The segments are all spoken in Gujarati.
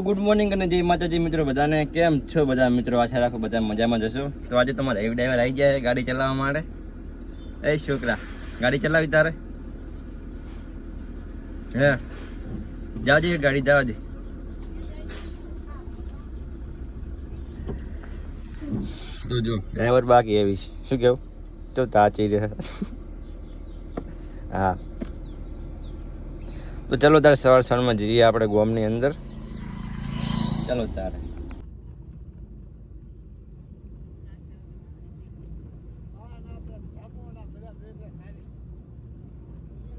ગુડ મોર્નિંગ અને જય માતાજી મિત્રો, બધાને કેમ છો? બધા મિત્રો, આશા રાખો બધા મજામાં જશો તો આજે તમારા એક ડ્રાઈવર આવી ગયા ગાડી ચલાવવા માટે. એ છોકરા, ગાડી ચલાવી તારે? હે, જાજે ગાડી જવા દે. તો જો ડ્રાઈવર બાકી એવી છે. શું કેવું? તો તાચી રહે. હા. તો ચલો તારે સવાર સવારમાં જઈએ આપણે ગોમની અંદર. ચાલો તારે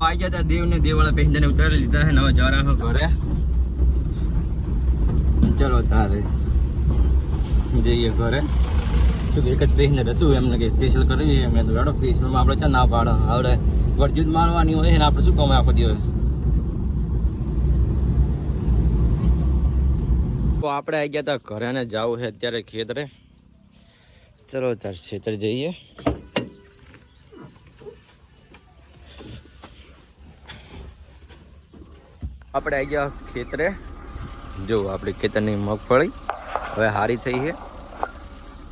આવી જતા દેવ ને દેવ વાળા પેસેન્જર ઉતારી લીધા છે નવા જવા રાખો ઘરે. ચલો તારે. જઈએ ઘરે. શું એક જ પેસેન્જર હતું એમને કે સ્પેશિયલ કરી એમને તો સ્પેશિયલમાં આપણે ચા ના પાડો. આવડે. વર્જિત મારવાની હોય ને, આપણે શું કમાય આખો દિવસ? તો આપણે આવી ગયા હતા ઘરે ને જવું છે અત્યારે ખેતરે. ચલો તાર ખેતર જઈએ. આપણે આવી ગયા ખેતરે. જો, આપણી ખેતરની મગફળી હવે હારી થઈ છે.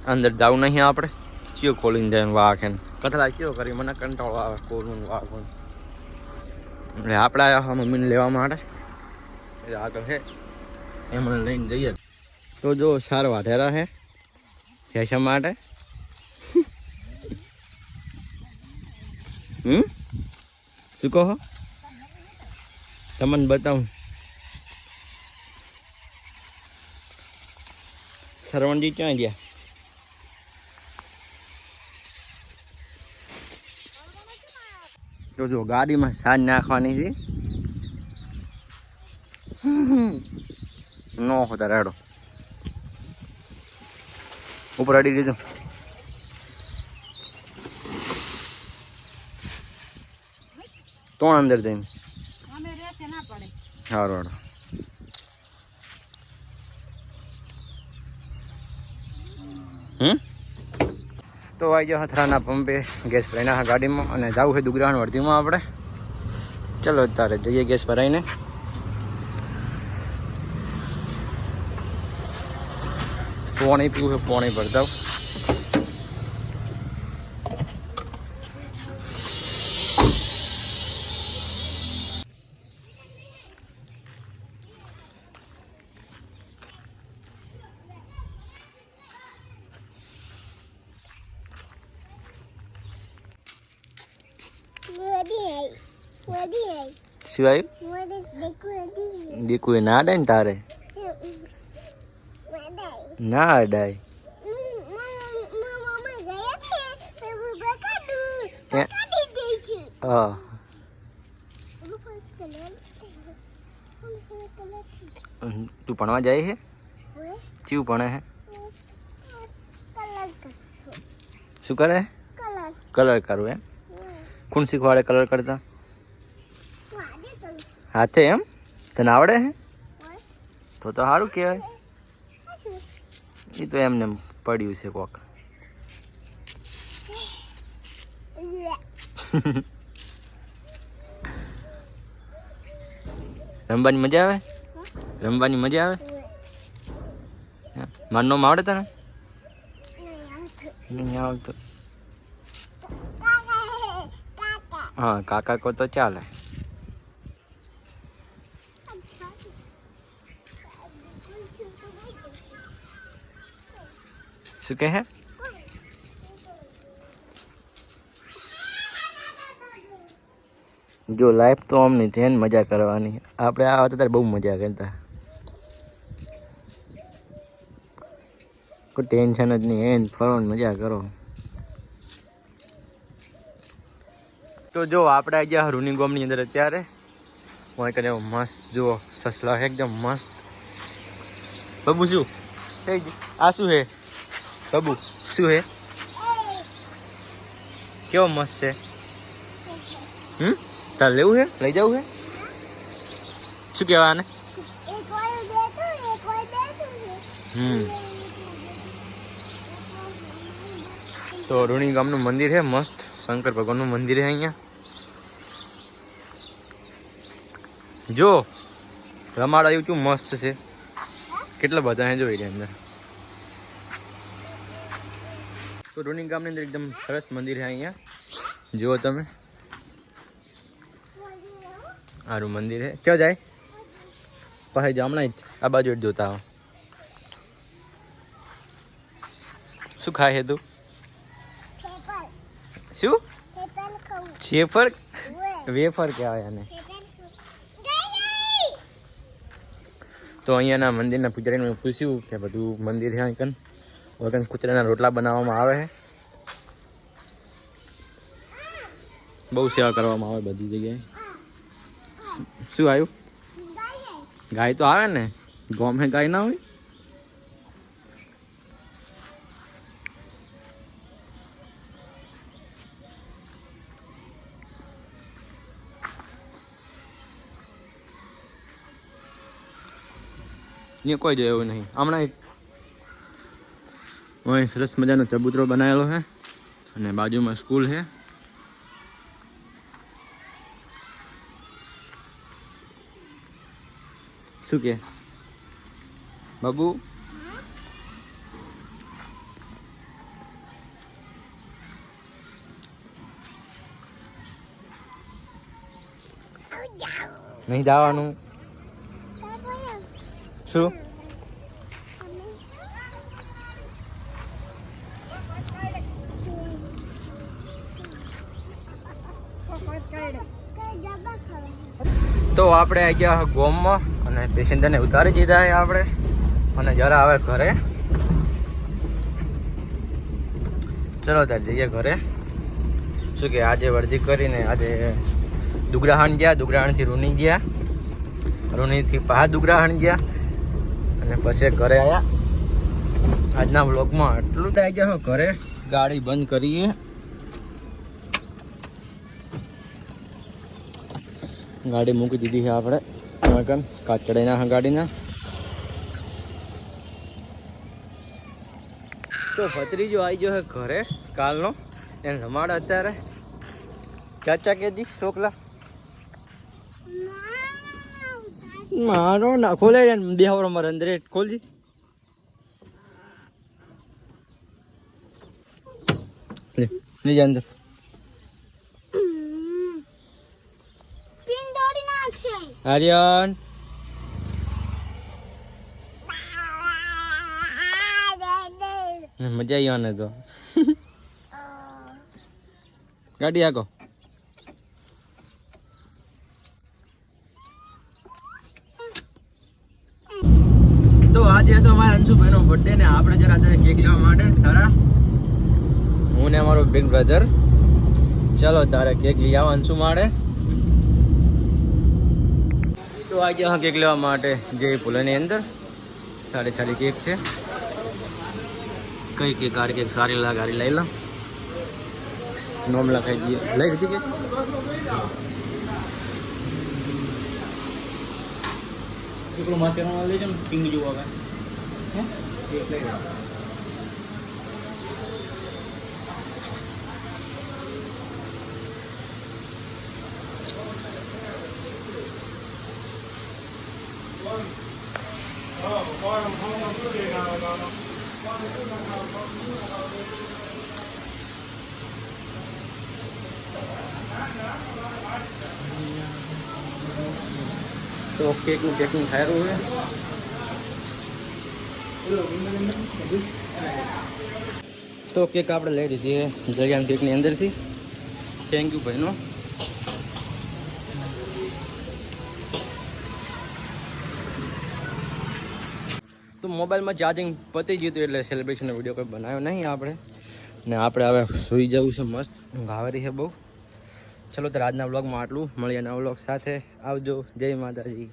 અંદર જવું નહીં આપણે. ચિયો ખોલીને જાય વાઘ ને. કથળા કયો કરી, મને કંટાળો આવે કોરું વાઘ એટલે આપણે આવ્યા મમ્મીને લેવા માટે. એટલે આગળ છે. એમને લઈને જઈએ. તો જો સાર વાઢેરા છે ફેશન માટે. હમ? શું કહો? તમને બતાવું. સરવણજી ક્યાં ગયા? તો જો ગાડીમાં સાંજ નાખવાની છે. નો હોતા રેડો. ઉપર અડી દેજો ત્રણ અંદર જઈને. સારું હેડો હમ? તો આવી જાઓ હથરાના પંપે ગેસ ભરાઈને ગાડીમાં અને જવું છે દુગરાણ વર્ધીમાં આપણે. ચલો તારે જઈએ ગેસ ભરાઈને. પાણી પીવું છે પાણી ભરતા શિવાય? દીકુ ના દે ને તારે? ના અડાય. હા. તું ભણવા જાય છે ચીવ ભણે છે શું કરે કલર કરું એમ? કોણ શીખવાડે કલર કરતા? હાથે એમ? તને આવડે છે તો તો સારું કહેવાય. એ તો એમને એમ પડ્યું છે કોક. રમવાની મજા આવે? રમવાની મજા આવે? મારનો આવડે તને? નહીં આવડતો. હા, કાકા કો તો ચાલે. શું કહે જો લાઈફ તો આમની છે ને મજા કરવાની આપણે આ હતા ત્યારે બહુ મજા કરતા. કોઈ ટેન્શન જ નહીં, એને ફરો મજા કરો. તો જો આપણે આવી ગયા રૂની ગોમની અંદર અત્યારે હું કરે મસ્ત, જુઓ, સસલા એકદમ મસ્ત. બબુ શું? આ શું હે બબુ, શું હે? કેવો મસ્ત છે? હમ? તારે લેવું છે લઈ જવું છે શું કહેવા આને હમ. તો રૂણી ગામનું મંદિર છે મસ્ત. શંકર ભગવાનનું મંદિર છે અહીંયા. જો રમાડ આવ્યું કેવું મસ્ત છે. કેટલા બધા હે, જોઈ રહ્યા અંદર. તો રૂનિંગ ગામની અંદર એકદમ સરસ મંદિર છે અહીંયા. જુઓ તમે. સારું મંદિર છે. ચો જાય? પાસે જામણા જ. આ બાજુ જોતા શું ખાય છે તું? શું? ચેફર વેફર કહેવાય આને. તો અહીંયાના મંદિરના પૂજારીને પૂછ્યું કે બધું મંદિર છે અહીં વગન કૂતરાના રોટલા બનાવવામાં આવે છે. બહુ સેવા કરવામાં આવે બધી જગ્યાએ. શું- આવ્યું ગાય? તો આવે ને? ગોમે ગાય ના હોય? અહીંયા કોઈ એવું નહીં. હમણાં અહીં સરસ મજાનો ચબૂતરો બનાવેલો છે અને બાજુમાં સ્કૂલ છે શું કે? બાબુ? નહીં જવાનું? શું? તો આપણે આવી ગયા ગોમમાં અને પેસેન્જરને ઉતારી દીધા છે આપણે. અને જરા આવે ઘરે. ચલો ત્યારે જઈએ ઘરે. શું કે આજે વર્ધી કરીને આજે દુગરાહાણ ગયા દુગ્રહણથી રૂની ગયા. રૂનીથી પહા દુગરાહાણ ગયા. અને પછી ઘરે આવ્યા આજના બ્લોગમાં આટલું જ આવી ગયા ઘરે ગાડી બંધ કરીએ. ગાડી મૂકી દીધી છે આપણે. મગન કાચ ગાડીના. તો ભત્રીજો આવી ગયો છે ઘરે કાલનો. એને રમાડ અત્યારે. ચાચા કે દી છોકલા મારો ના ખોલે દેહાવરો મારે અંદર ખોલજી લે લઈ જા અંદર આર્યન મજા આવી આને તો ગાડી આગો તો આજે તો અમારા અંશુભાઈનો બર્થડે ને આપણે જરા અત્યારે કેક લેવા માટે. તારા? હું ને અમારો બિગ બ્રધર ચલો તારે કેક લઈ આવો અંશુ માટે તો આજે હા કેક લેવા માટે જે પુલાની અંદર. સારી સારી કેક છે. કઈ કેક આ કેક સારી લાગે આરી લઈ લો. નોમ લખાઈ દઈએ લઈ લીધી કેક એકલું માથેરામાં ને પિંગ જોવા આવે. હે? તો કેકનું પેકિંગ થાયેલું છે. તો કેક આપણે લઈ લીધી છે જળિયાન કેકની અંદરથી. થેન્ક યુ ભાઈનો. તો મોબાઈલમાં ચાર્જિંગ પતી ગયું હતું એટલે સેલિબ્રેશનનો વીડિયો કોઈ બનાવ્યો નહીં આપણે. ને આપણે હવે સૂઈ જવું છે મસ્ત. ઊંઘ છે બહુ. ચલો તો આજના વ્લોગમાં આટલું. મળીએ નવા બ્લોગ સાથે. આવજો. જય માતાજી.